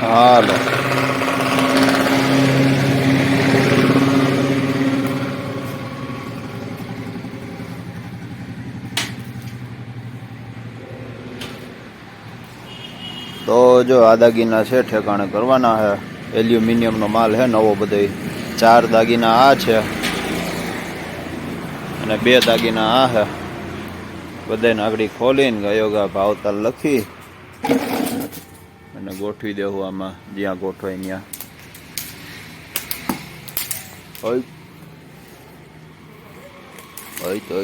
હાલો તો જો આ દાગીના છે, ઠેકાણે કરવાના છે એલ્યુમિનિયમનો માલ છે નવો બધો ચાર દાગીના આ છે. અને બે દાગીના આ છે બધાને આગળ ખોલીને ગયોગા ભાવતાલ લખી. અને ગોઠવી દેવું આમાં જ્યાં ગોઠવાય ત્યાં. હોય તો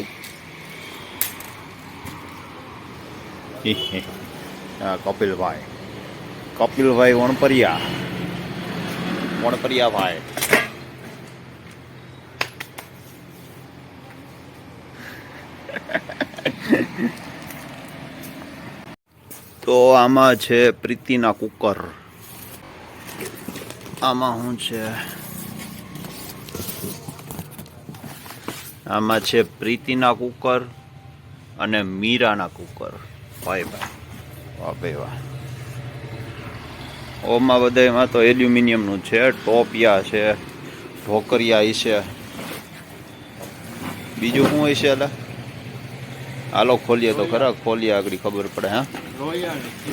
કપિલભાઈ. કપિલભાઈ વણપરિયા. વણપરિયા ભાઈ તો આમાં છે પ્રીતિના કુકર. આમાં શું છે? આમાં છે પ્રીતિના કુકર અને મીરાના કુકર. ભાઈ ભાઈ. વાહ ભાઈ, વાહ. ઓમાં બધામાં તો એલ્યુમિનિયમનું છે, ટોપિયા છે, ઢોકરિયા છે. બીજું શું હોય છે એટલે હાલો, ખોલીએ તો ખરા. ખોલીએ આગળ ખબર પડે, હા?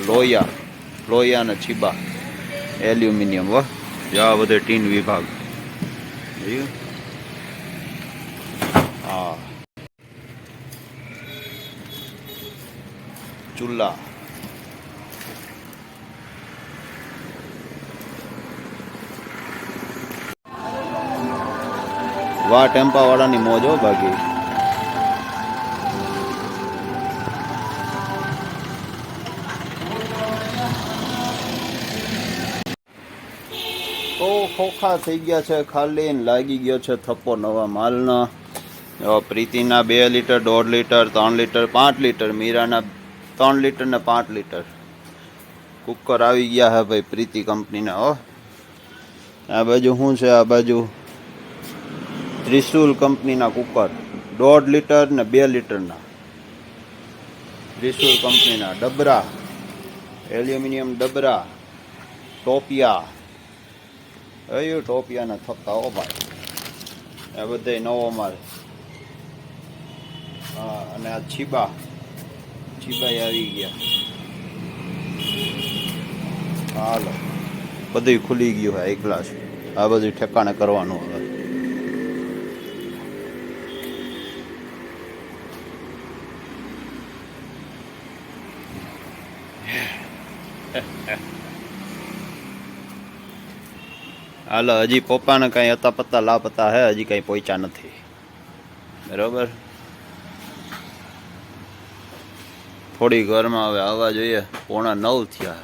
લોયા. લોયા ને છીબા. એલ્યુમિનિયમ વાહ જા, બધે ટીન વિભાગ. હા. ચૂલા. વાહ ટેમ્પા વાળાની મોજ હો, બાકી. તો ખોખા થઈ ગયા છે, ખાલી ને લાગી ગયો છે થપ્પો નવા માલનો. એવા પ્રીતિના બે લીટર, દોઢ લીટર, ત્રણ લીટર, પાંચ લીટર, મીરાના ત્રણ લીટર ને પાંચ લીટર. કુકર આવી ગયા હે ભાઈ પ્રીતિ કંપનીના, હો. આ બાજુ શું છે, આ બાજુ? ત્રિશુલ કંપનીના કુકર. દોઢ લીટર ને બે લીટરના. ત્રિશુલ કંપનીના ડબરા. એલ્યુમિનિયમ ડબરા. ટોપિયા. અયું ટોપિયાના થપ્પા હો ભાઈ આ બધા નવો માલ અને આ છીબા. છીબા આવી ગયા. હાલો. બધું ખુલી ગયું હોય, એક ગ્લાસ. આ બધું ઠેકાણે કરવાનું હવે. હાલો, હજી પપ્પાને કાંઈ અતા પત્તા લાપતા હે, હજી કાંઈ પહોંચ્યા નથી. બરાબર? થોડી ઘરમાં હવે આવવા જોઈએ. પોણા નવ થયા.